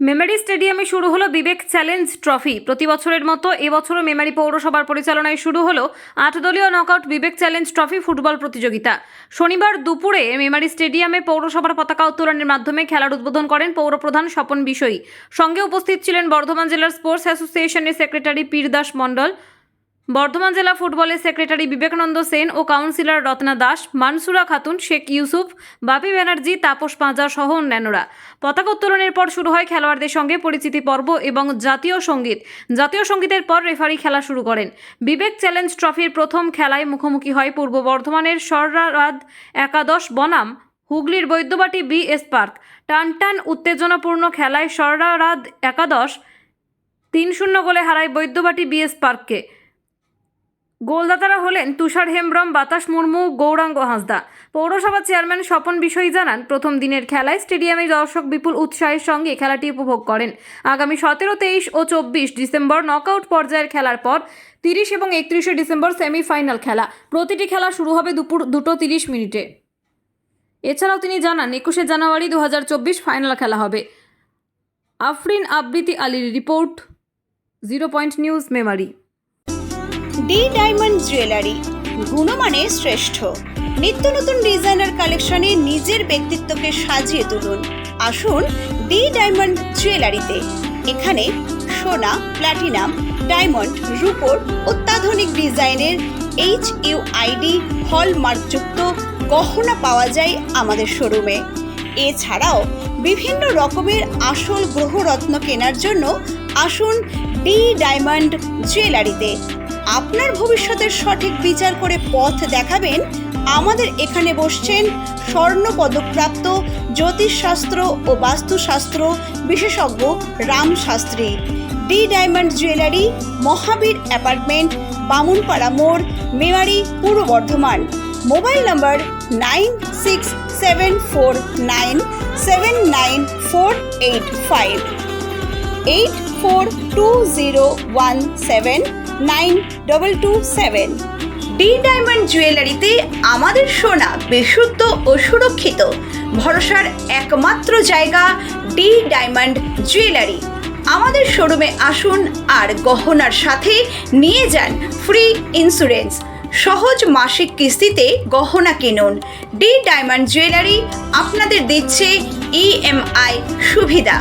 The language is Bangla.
মেমারি স্টেডিয়ামে শুরু হলো বিবেক চ্যালেঞ্জ ট্রফি। প্রতি বছরের মতো এবছরও মেমারি পৌরসভার পরিচালনায় শুরু হলো আট দলীয় knockout Vivek challenge trophy football প্রতিযোগিতা। শনিবার দুপুরে মেমারি স্টেডিয়ামে পৌরসভার পতাকা উত্তোলনের মাধ্যমে খেলার উদ্বোধন করেন পৌরপ্রধান স্বপন বিষয়ী সঙ্গে উপস্থিত ছিলেন বর্ধমান জেলার স্পোর্টস অ্যাসোসিয়েশনের সেক্রেটারি পীরদাস মণ্ডল বর্ধমান জেলা ফুটবলের সেক্রেটারি বিবেকানন্দ সেন ও কাউন্সিলর রত্না দাস, মানসুরা খাতুন, শেখ ইউসুফ, বাপি ব্যানার্জি, তাপস পাঁজা সহ অন্যান্যরা। পতাকা উত্তোলনের পর শুরু হয় খেলোয়াড়দের সঙ্গে পরিচিতি পর্ব এবং জাতীয় সংগীত। জাতীয় সঙ্গীতের পর রেফারি খেলা শুরু করেন। বিবেক চ্যালেঞ্জ ট্রফির প্রথম খেলায় মুখোমুখি হয় পূর্ব বর্ধমানের সররাদ একাদশ বনাম, হুগলির বৈদ্যবাটি বি এস পার্ক। টান টান উত্তেজনাপূর্ণ খেলায় সররাদ একাদশ তিন শূন্য গোলে হারায় বৈদ্যবাটি বিএস পার্ককে। গোলদাতারা হলেন তুষার হেমব্রম, বাতাস মুর্মু, গৌরাঙ্গ হাঁসদা। পৌরসভা চেয়ারম্যান স্বপন বিষয়ী জানান, প্রথম দিনের খেলায় স্টেডিয়ামে দর্শক বিপুল উৎসাহের সঙ্গে খেলাটি উপভোগ করেন। আগামী সতেরো, তেইশ ও চব্বিশ ডিসেম্বর নকআউট পর্যায়ের খেলার পর তিরিশ এবং একত্রিশে ডিসেম্বর সেমিফাইনাল খেলা। প্রতিটি খেলা শুরু হবে দুপুর দুটো তিরিশ মিনিটে। এছাড়াও তিনি জানান, একুশে জানুয়ারি দু হাজার চব্বিশ ফাইনাল খেলা হবে। আফরিন আবৃতি আলীর report, zero point news Memari. D diamond jewellery গুণমানে শ্রেষ্ঠ। নিত্য নতুন ডিজাইনার কালেকশনে নিজের ব্যক্তিত্বকে সাজিয়ে তুলুন। আসুন ডি ডায়মন্ড জুয়েলারিতে এখানে সোনা প্ল্যাটিনাম ডায়মন্ড, রূপোর অত্যাধুনিক ডিজাইনের এইচ ইউ আইডি হলমার্কযুক্ত গহনা পাওয়া যায় আমাদের শোরুমে। এছাড়াও বিভিন্ন রকমের আসল গ্রহরত্ন কেনার জন্য আসুন ডি ডায়মন্ড জুয়েলারিতে আপনার ভবিষ্যতের সঠিক বিচার করে পথ দেখাবেন। আমাদের এখানে বসছেন স্বর্ণ পদকপ্রাপ্ত জ্যোতিষশাস্ত্র ও বাস্তুশাস্ত্র বিশেষজ্ঞ Ram Shastri. D diamond jewellery, Mahavir apartment, Bamunpara মোড়, Memari, Purba Bardhaman. Mobile number nine six seven four nine seven nine four eight five. Eight four two zero one seven nine double two seven D diamond জুয়েলারিতে আমাদের সোনা বিশুদ্ধ ও সুরক্ষিত। ভরসার একমাত্র জায়গা ডি ডায়মন্ড জুয়েলারি আমাদের শোরুমে আসুন আর গহনার সাথে নিয়ে যান ফ্রি ইন্স্যুরেন্স সহজ মাসিক কিস্তিতে গহনা কিনুন। ডি ডায়মন্ড জুয়েলারি আপনাদের দিচ্ছে ইএমআই সুবিধা।